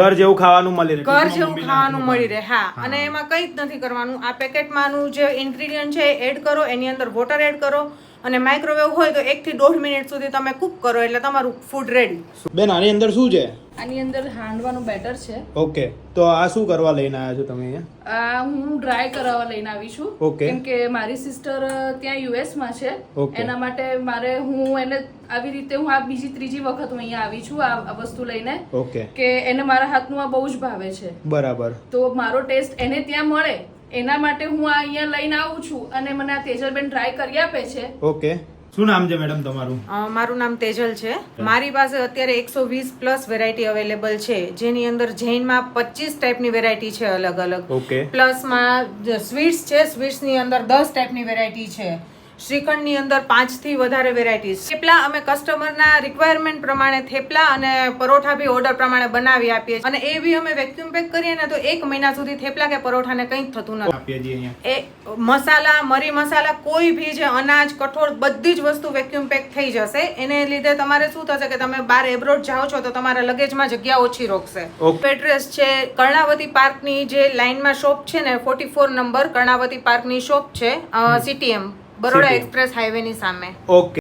ઘર જેવું ખાવાનું મળી રહે ઘર જેવું ખાવાનું મળી રહે હા. અને એમાં કંઈ જ નથી કરવાનું. આ પેકેટમાંનું જે ઇન્ગ્રીડિયન્ટ છે એડ કરો એની અંદર વોટર એડ કરો. અને માઇક્રોવેવ હોય તો એકથી દોઢ મિનિટ સુધી તમે કૂક કરો એટલે તમારું ફૂડ રેડી. બેન આની અંદર શું છે? આની અંદર હાંડવાનું બેટર છે. ઓકે તો આ શું કરવા લઈને આવ્યા છો તમે અહીંયા? આ હું ડ્રાય કરાવવા લઈને આવી છું. ઓકે. કેમ કે મારી સિસ્ટર ત્યાં યુએસમાં છે એના માટે મારે હું એને આવી રીતે હું આ બીજી ત્રીજી વખત હું અહીંયા આવી છું આ વસ્તુ લઈને. ઓકે. કે એને મારા હાથનું આ બહુ જ ભાવે છે. બરાબર. તો મારો ટેસ્ટ એને ત્યાં મળે. એના માટે હું આ અહીંયા લઈને આવું છું અને મને આ તેજલબેન ટ્રાય કરી આપે છે. ઓકે. શું નામ છે મેડમ તમારું? મારું નામ તેજલ છે. મારી પાસે અત્યારે એકસો વીસ પ્લસ વેરાયટી અવેલેબલ છે. જેની અંદર જૈનમાં પચીસ ટાઈપની વેરાયટી છે અલગ અલગ. ઓકે. પ્લસમાં સ્વીટ્સ છે. સ્વીટ્સની અંદર દસ ટાઈપની વેરાયટી છે. શ્રીખંડની અંદર પાંચથી વધારે વેરાયટીઝ થેપલા અમે કસ્ટમરના રિક્વાયરમેન્ટ પ્રમાણે થેપલા અને પરોઠા બી ઓર્ડર પ્રમાણે બનાવી આપીએ છીએ. અને એ બી અમે વેક્યુમ પેક કરીએ ને તો એક મહિના સુધી થેપલા કે પરોઠાને કંઈ થતું નથી. એ મસાલા મરી મસાલા કોઈ બી જે અનાજ કઠોળ બધી જ વસ્તુ વેક્યુમ પેક થઈ જશે. એને લીધે તમારે શું થશે કે તમે બહાર એબ્રોડ જાઓ છો તો તમારા લગેજમાં જગ્યા ઓછી રોકશે. એડ્રેસ છે કર્ણાવતી પાર્કની જે લાઇનમાં શોપ છે ને ફોર્ટી ફોર નંબર કર્ણાવતી પાર્કની શોપ છે સીટીએમ બરોડા એક્સપ્રેસ એક્સપ્રેસ હાઈવેની સામે. ઓકે.